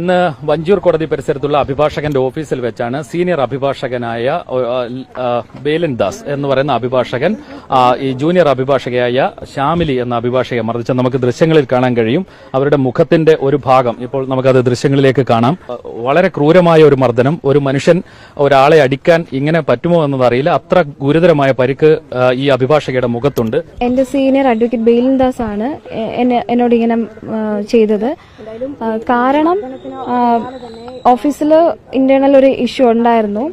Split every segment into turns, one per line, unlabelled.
ഇന്ന് വഞ്ചൂർ കോടതി പരിസരത്തുള്ള അഭിഭാഷകന്റെ ഓഫീസിൽ വെച്ചാണ് സീനിയർ അഭിഭാഷകനായ ബേലൻ ദാസ് എന്ന് പറയുന്ന അഭിഭാഷകൻ ഈ ജൂനിയർ അഭിഭാഷകയായ ശ്യാമിലി എന്ന അഭിഭാഷകയെ മർദ്ദിച്ച നമുക്ക് ദൃശ്യങ്ങളിൽ കാണാൻ കഴിയും. അവരുടെ മുഖത്തിന്റെ ഒരു ഭാഗം. ഇപ്പോൾ നമുക്കത് ദൃശ്യങ്ങളിലേക്ക് കാണാം. വളരെ ക്രൂരമായ ഒരു മർദ്ദനം. ഒരു മനുഷ്യൻ ഒരാളെ അടിക്കാൻ ഇങ്ങനെ പറ്റുമോ എന്നതറിയില്ല. അത്ര ഗുരുതരമായ പരിക്ക് ഈ അഭിഭാഷകയുടെ മുഖത്തുണ്ട്.
എന്റെ സീനിയർ അഡ്വക്കേറ്റ് ബേലൻ ദാസ് ആണ് എന്നോട് ഇങ്ങനെ ചെയ്തത്. കാരണം ഓഫീസിൽ ഇന്റേണൽ ഒരു ഇഷ്യൂ ഉണ്ടായിരുന്നു.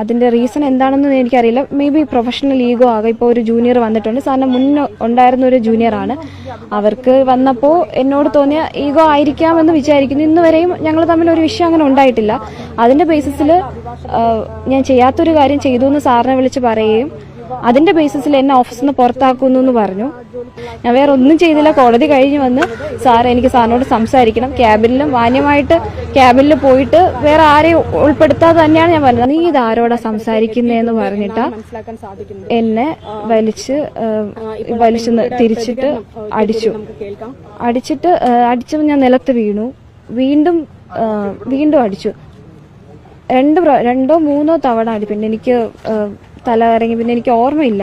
അതിന്റെ റീസൺ എന്താണെന്ന് എനിക്കറിയില്ല. മേ ബി പ്രൊഫഷണൽ ഈഗോ ആകെ ഇപ്പോൾ ഒരു ജൂനിയർ വന്നിട്ടുണ്ട്. സാറിന് മുന്നേ ഉണ്ടായിരുന്ന ഒരു ജൂനിയർ ആണ്. അവർക്ക് വന്നപ്പോൾ എന്നോട് തോന്നിയ ഈഗോ ആയിരിക്കാമെന്ന് വിചാരിക്കുന്നു. ഇന്ന് വരെയും ഞങ്ങൾ തമ്മിൽ ഒരു വിഷയം അങ്ങനെ ഉണ്ടായിട്ടില്ല. അതിന്റെ ബേസിസിൽ ഞാൻ ചെയ്യാത്തൊരു കാര്യം ചെയ്തു എന്ന് സാറിനെ വിളിച്ച് പറയുകയും അതിന്റെ ബേസിസിൽ എന്നെ ഓഫീസിൽ നിന്ന് പുറത്താക്കുന്നു എന്ന് പറഞ്ഞു. ഞാൻ വേറെ ഒന്നും ചെയ്തില്ല. കോടതി കഴിഞ്ഞ് വന്ന് സാർ എനിക്ക് സാറിനോട് സംസാരിക്കണം. ക്യാബിനിലും മാന്യമായിട്ട് ക്യാബിനിൽ പോയിട്ട് വേറെ ആരെയും ഉൾപ്പെടുത്താതെ തന്നെയാണ് ഞാൻ പറഞ്ഞത്. നീ ഇത് ആരോടാ സംസാരിക്കുന്നതെന്ന് പറഞ്ഞിട്ട് എന്നെ വലിച്ച് വലിച്ചു തിരിച്ചിട്ട് അടിച്ചു. അടിച്ചിട്ട് അടിച്ചു ഞാൻ നിലത്ത് വീണു. വീണ്ടും വീണ്ടും അടിച്ചു. രണ്ട് രണ്ടോ മൂന്നോ തവണ അടി. പിന്നെ എനിക്ക് തല ഇറങ്ങി പിന്നെ എനിക്ക് ഓർമ്മയില്ല.